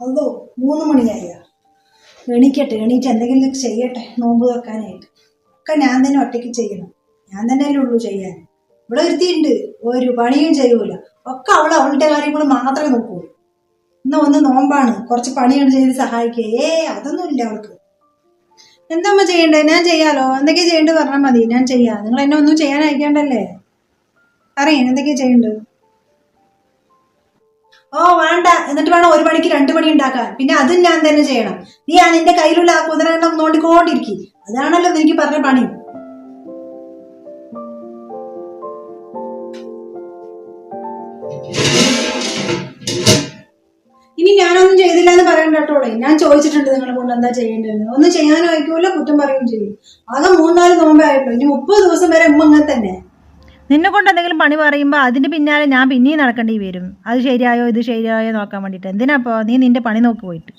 അതോ മൂന്ന് മണിയായ? എണീക്കട്ടെ എണീറ്റ് എന്തെങ്കിലും ചെയ്യട്ടെ നോമ്പ് വെക്കാനായിട്ട് ഒക്കെ ഞാൻ തന്നെ ഒറ്റയ്ക്ക് ചെയ്യണം. ഞാൻ തന്നെയല്ലേ ഉള്ളൂ ചെയ്യാൻ. ഇവിടെ ഒരുത്തിയുണ്ട്. ഒരു പണിയും ചെയ്യൂല. ഒക്കെ അവൾ അവളുടെ കാര്യങ്ങൾ മാത്രമേ നോക്കുള്ളൂ എന്നാ ഒന്ന് നോമ്പാണ്. കുറച്ച് പണിയാണ് ചെയ്ത് സഹായിക്കുക ഏ അതൊന്നുമില്ല അവൾക്ക്. എന്താമ്മ ചെയ്യണ്ടേ? ഞാൻ ചെയ്യാലോ? എന്തൊക്കെയാ ചെയ്യേണ്ടത് പറഞ്ഞാൽ മതി. ഞാൻ ചെയ്യാം. നിങ്ങൾ എന്നെ ഒന്നും ചെയ്യാൻ അയക്കണ്ടല്ലേ അറിയാം എന്തൊക്കെയാ ചെയ്യേണ്ടത്? ഓ വേണ്ട. എന്നിട്ട് വേണം ഒരു മണിക്ക് രണ്ട് മണി ഉണ്ടാക്കാൻ. പിന്നെ അതും ഞാൻ തന്നെ ചെയ്യണം. നീ ആ നിന്റെ കയ്യിലുള്ള ആ കുതിരെണ്ണം നോണ്ടിക്കൊണ്ടിരിക്കും. അതാണല്ലോ എനിക്ക് പറഞ്ഞ പണി. ഇനി ഞാനൊന്നും ചെയ്തില്ല എന്ന് പറയണ്ട കേട്ടോളെ. ഞാൻ ചോദിച്ചിട്ടുണ്ട് നിങ്ങളെ കൊണ്ട് എന്താ ചെയ്യേണ്ടതെന്ന്. ഒന്നും ചെയ്യാനും അയക്കൂല കുറ്റം പറയുകയും ചെയ്യും. ആകെ മൂന്നാൽ നോമ്പേ ആയിട്ടുള്ളൂ. ഇനി മുപ്പത് ദിവസം വരെ ഉമ്മ ഇങ്ങനെ തന്നെ. നിന്നെ കൊണ്ട് എന്തെങ്കിലും പണി പറയുമ്പോൾ അതിന്റെ പിന്നാലെ ഞാൻ പിന്നെയും നടക്കേണ്ടി വരും. അത് ശരിയായോ ഇത് ശരിയായോ നോക്കാൻ വേണ്ടിയിട്ട്. എന്തിനാപ്പോ നീ നിന്റെ പണി നോക്കി പോയിട്ട്?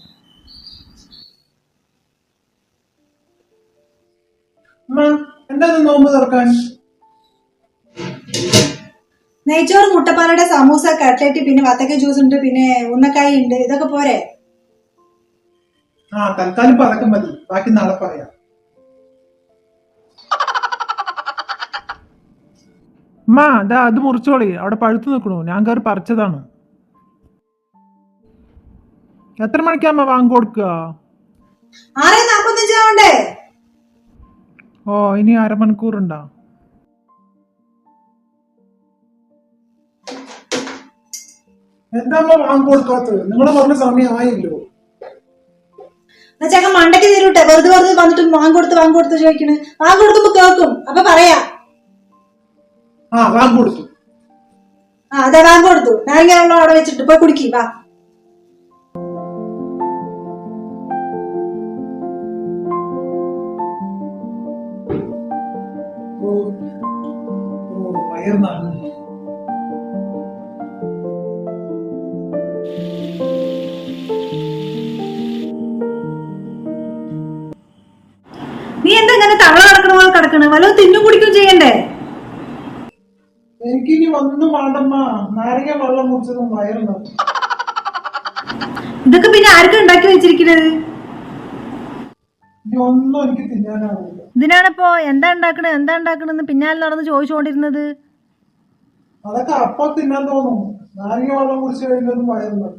നെയ്ച്ചോറ് മുട്ടപ്പാലയുടെ സമൂസ കട്ട്ലറ്റ് പിന്നെ വത്തക്ക ജ്യൂസ് ഉണ്ട് പിന്നെ ഉന്നക്കായി ഉണ്ട്. ഇതൊക്കെ പോരെ? ആ തൽക്കാലം പറക്കും അതൊക്കെ മതി. ബാക്കി നാളെ പറയാം. അമ്മ അതാ അത് മുറിച്ചോളി. അവിടെ പഴുത്തു നിൽക്കണു. ഞാൻ കയറി പറിച്ചതാണ്. എത്ര മണിക്കാമ്മ വാങ്ങി കൊടുക്കുക ഓ ഇനി അരമണിക്കൂറുണ്ടാ. എന്താ വാങ്ങി കൊടുക്കാത്തത്? നിങ്ങൾ പറഞ്ഞ സമയമായില്ലോ എന്നാ മണ്ടക്ക് മണ്ടയ്ക്ക് തരൂട്ടെ. വെറുതെ വെറുതെ വന്നിട്ട് വാങ്ങിക്കൊടുത്ത് വാങ്ങിക്കൊടുത്ത് ചോദിക്കണേ. വാങ്ങിക്കൊടുക്കുമ്പോ കേൾക്കും. അപ്പൊ പറയാ. ആ കൊടുത്തു. ആ അതെ വാങ്ങിക്കൊടുത്തു നാരങ്ങ വെള്ളം അവിടെ വെച്ചിട്ട് പോയി കുടിക്കി വാ. നീ എന്താ ഇങ്ങനെ തവള കിടക്കണ പോലെ കിടക്കണേ? വല്ലതും തിന്നും കുടിക്കും ചെയ്യണ്ടേ? എനിക്കിനി ഒന്നും വേണ്ടമ്മ. നാരങ്ങ വെള്ളം കുടിച്ചതും വയറുന്നാണ് ഇതൊക്കെ പിന്നെ ആർക്കും ഉണ്ടാക്കി വെച്ചിരിക്കുന്നത് ഇനി ഒന്നും എനിക്ക് തിന്നാനാവില്ല ഇതിനാണിപ്പോ എന്താ ഉണ്ടാക്കണേ എന്താ ഉണ്ടാക്കണെന്ന് പിന്നാലെ നടന്ന് ചോദിച്ചുകൊണ്ടിരുന്നത്? അതൊക്കെ അപ്പൊ തിന്നാൻ തോന്നും. നാരങ്ങ വെള്ളം കുടിച്ചു കഴിഞ്ഞൊന്നും വയറുന്നാണ്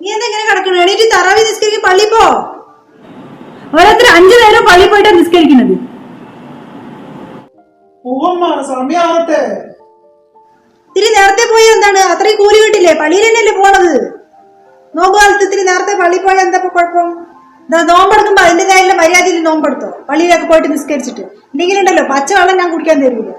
നീ എന്താ ഇങ്ങനെ കിടക്കണു? എണീറ്റ് തറാവി നിസ്കരിക്കും പള്ളി പോ. ഓരോരുത്തർ അഞ്ചു നേരം പള്ളി പോയിട്ടാണ് നിസ്കരിക്കുന്നത്. ഇത്തിരി നേരത്തെ പോയി എന്താണ്? അത്രയും കൂലി കിട്ടില്ലേ? പള്ളിയിൽ തന്നെയല്ലേ പോണത്? നോമ്പ് കാലത്ത് ഇത്തിരി നേരത്തെ പള്ളി പോയാൽ എന്താ ഇപ്പൊ കുഴപ്പം? എന്താ നോമ്പെടുക്കുമ്പോ അതിന്റേതായുള്ള മര്യാദയിൽ നോമ്പെടുത്തോ? പള്ളിയിലൊക്കെ പോയിട്ട് നിസ്കരിച്ചിട്ട്. ഇല്ലെങ്കിലുണ്ടല്ലോ പച്ചവെള്ളം ഞാൻ കുടിക്കാൻ തരൂല.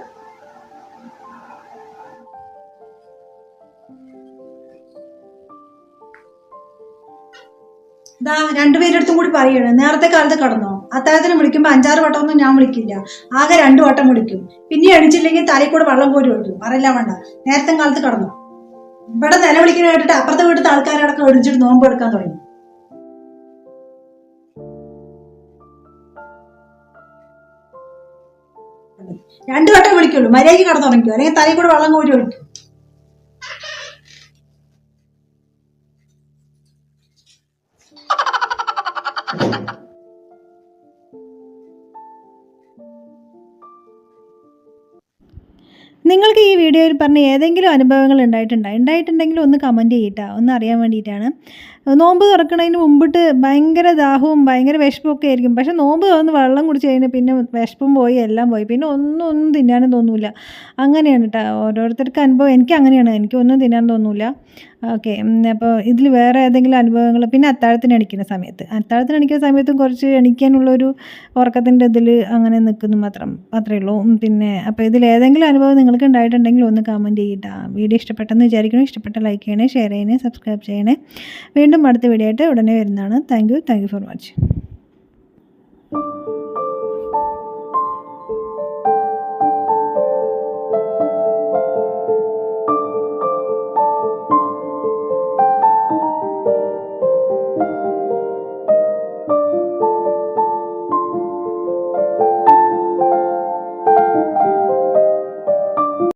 ഇതാ രണ്ടുപേരെടുത്തും കൂടി പറയണേ നേരത്തെ കാലത്ത് കടന്നോ? അത്താഴത്തിന് വിളിക്കുമ്പോ അഞ്ചാറ് വട്ടമൊന്നും ഞാൻ വിളിക്കില്ല. ആകെ രണ്ടു വട്ടം വിളിക്കും. പിന്നെ എണിച്ചില്ലെങ്കിൽ തലയിൽ കൂടെ വെള്ളം കോരി ഒഴിക്കും. പറയില്ല വേണ്ട. നേരത്തെ കാലത്ത് കടന്നു? ഇവിടെ നില വിളിക്കാൻ കേട്ടിട്ട് അപ്പുറത്തെ വീട്ടിലത്തെ ആൾക്കാരടക്കം ഒടിച്ചിട്ട് നോമ്പ് എടുക്കാൻ തുടങ്ങി. രണ്ടു വട്ടം വിളിക്കുള്ളൂ. മര്യാദയ്ക്ക് കടന്നു തുടങ്ങിക്കോ അല്ലെങ്കിൽ തലയിൽ കൂടെ വെള്ളം കോരി ഒഴിക്കും. നിങ്ങൾക്ക് ഈ വീഡിയോയിൽ പറഞ്ഞ ഏതെങ്കിലും അനുഭവങ്ങൾ ഉണ്ടായിട്ടുണ്ടോ? ഉണ്ടായിട്ടുണ്ടെങ്കിൽ ഒന്ന് കമന്റ് ചെയ്യട്ടോ. ഒന്ന് അറിയാൻ വേണ്ടിയിട്ടാണ്. നോമ്പ് തുറക്കുന്നതിന് മുമ്പിട്ട് ഭയങ്കര ദാഹവും ഭയങ്കര വിശപ്പൊക്കെ ആയിരിക്കും. പക്ഷേ നോമ്പ് തുറന്ന് വെള്ളം കുടിച്ച് കഴിഞ്ഞാൽ പിന്നെ വിശപ്പും പോയി എല്ലാം പോയി. പിന്നെ ഒന്നും ഒന്നും തിന്നാനും തോന്നൂല. അങ്ങനെയാണ് കേട്ടോ ഓരോരുത്തർക്ക് അനുഭവം. എനിക്ക് അങ്ങനെയാണ്. എനിക്ക് ഒന്നും തിന്നാൻ തോന്നൂല. ഓക്കെ. അപ്പോൾ ഇതിൽ വേറെ ഏതെങ്കിലും അനുഭവങ്ങൾ? പിന്നെ അത്താഴത്തിന് എണിക്കുന്ന സമയത്ത്. അത്താഴത്തിന് എണിക്കുന്ന സമയത്തും കുറച്ച് എണിക്കാനുള്ളൊരു ഉറക്കത്തിന്റെ ഇതിൽ അങ്ങനെ നിൽക്കുന്നു മാത്രം. അത്രയേ ഉള്ളൂ. പിന്നെ അപ്പോൾ ഇതിൽ ഏതെങ്കിലും അനുഭവം നിങ്ങൾക്ക് ഉണ്ടായിട്ടുണ്ടെങ്കിൽ ഒന്ന് കമന്റ് ചെയ്യട്ടാ വീഡിയോ ഇഷ്ടപ്പെട്ടെന്ന് വിചാരിക്കണം ഇഷ്ടപ്പെട്ട ലൈക്ക് ചെയ്യണേ ഷെയർ ചെയ്യണേ സബ്സ്ക്രൈബ് ചെയ്യണേ. വീണ്ടും അടുത്ത വീഡിയോ ആയിട്ട് ഉടനെ വരുന്നതാണ്. Thank you thank you for watching